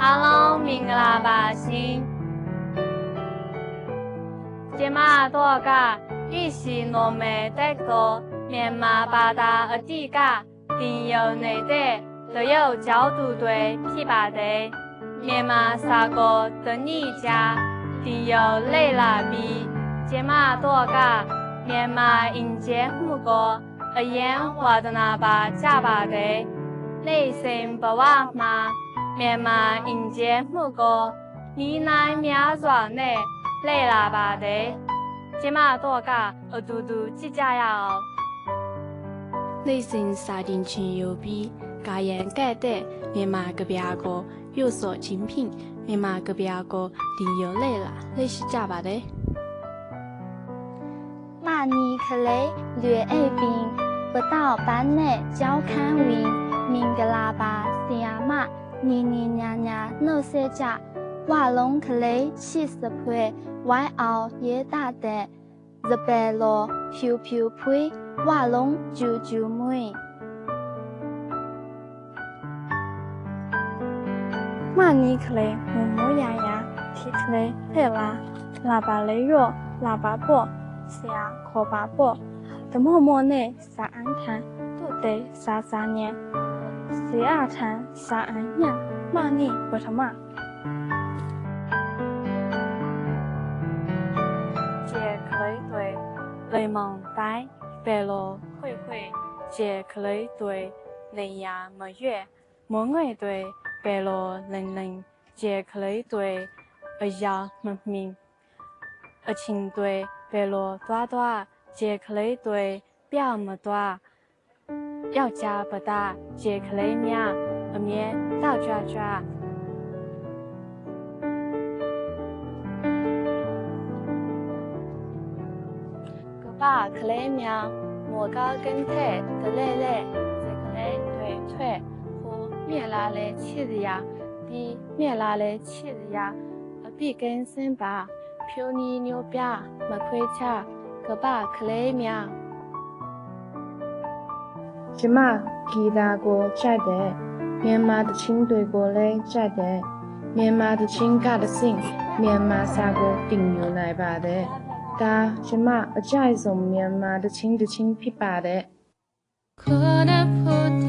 阿龙明格拉巴星，今嘛多个一时糯米得个面嘛巴达而地个，定有内得都有角度对批巴的，面嘛三个的你家，定有累拉比，今嘛多嘎面嘛迎接木个，而烟花的那把假巴的。内心不忘嘛，面嘛迎接木个，你那苗壮呢，来啦吧的，今嘛多个，我嘟嘟几加呀哦。内心杀定群有比，家言改得，面嘛隔壁阿哥有所精品，面嘛隔壁阿哥定有来啦，那是假吧的。马尼克雷略爱病，不到班内交看 win。明格拉巴西亚玛，年年年年闹三家，瓦隆克雷七十岁，外奥也大得，日白罗飘飘飞，瓦隆啾啾妹。玛尼克雷木木呀呀，提克雷黑拉，喇叭雷哟，喇叭波，西亚可巴波，的默默内撒安看，都得撒撒年。西阿滩沙安亚玛尼不他妈。杰克雷队雷蒙呆白罗灰灰杰克雷队雷亚么月。莫爱队白罗零零杰克雷队二要加不大，杰克雷米亚，后面大抓抓。个把克雷米亚，莫高跟腿的累累，杰克雷对腿和面拉来七日呀，比面拉来七日呀，比跟身吧，漂你牛逼，没亏钱，个把克雷米亚。即马其他国在的，棉麻的亲对国嘞在的，棉麻的亲家的省，棉麻三个定有来吧的，但即马而在从缅甸的亲的亲皮吧的。可能。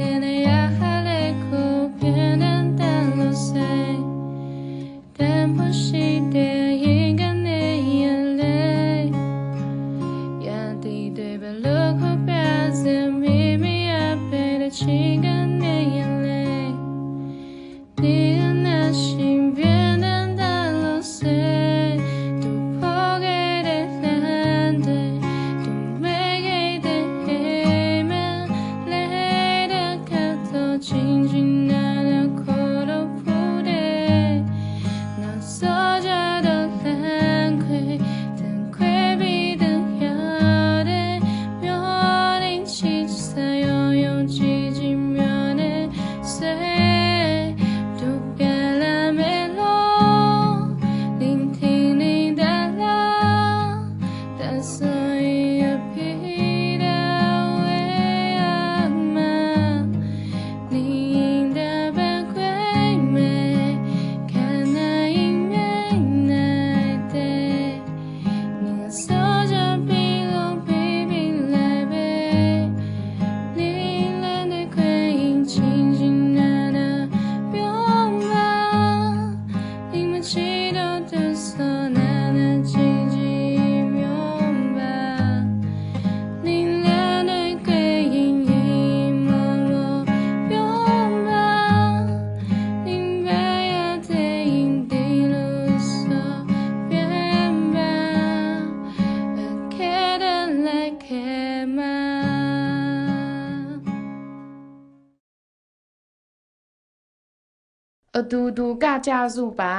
အတူတူကကြစုပါ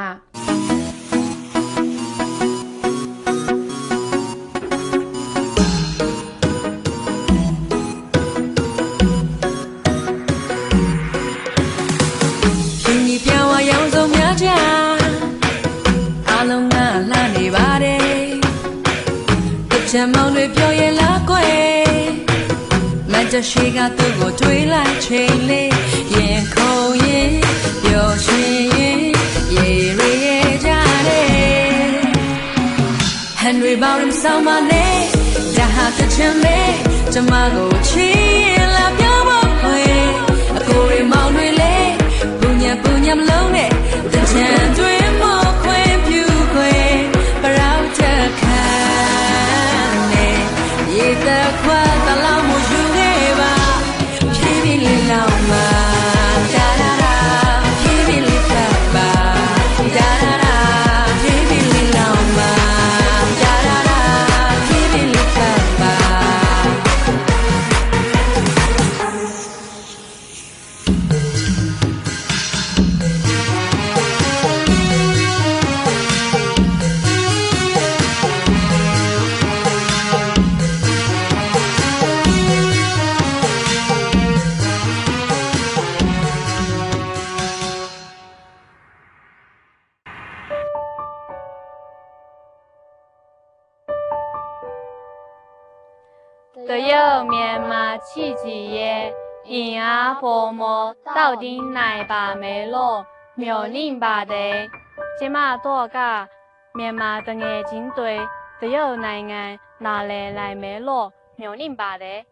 ချမ်းမောင်တွေပြောရဲ့လားကွယ်မတရှိကသူ့ကိုတွေးလိုက်ချိန်လေးရင်ခုံရင် န်ရီဘောင်ဆောင်မနဲ့ဒါဟာတချင်မေကျမကိုချီလာပြောဖို့ခွေအကိုရီမောင်တွေလေပူညံပူညံမလုံးနဲ့တချင်တွေ 只有棉麻起居耶引阿婆摸到底奶爸脉落，妙人八辈即晚多嘎棉麻得眼睛对只有奶奶拿来来脉落，妙人八辈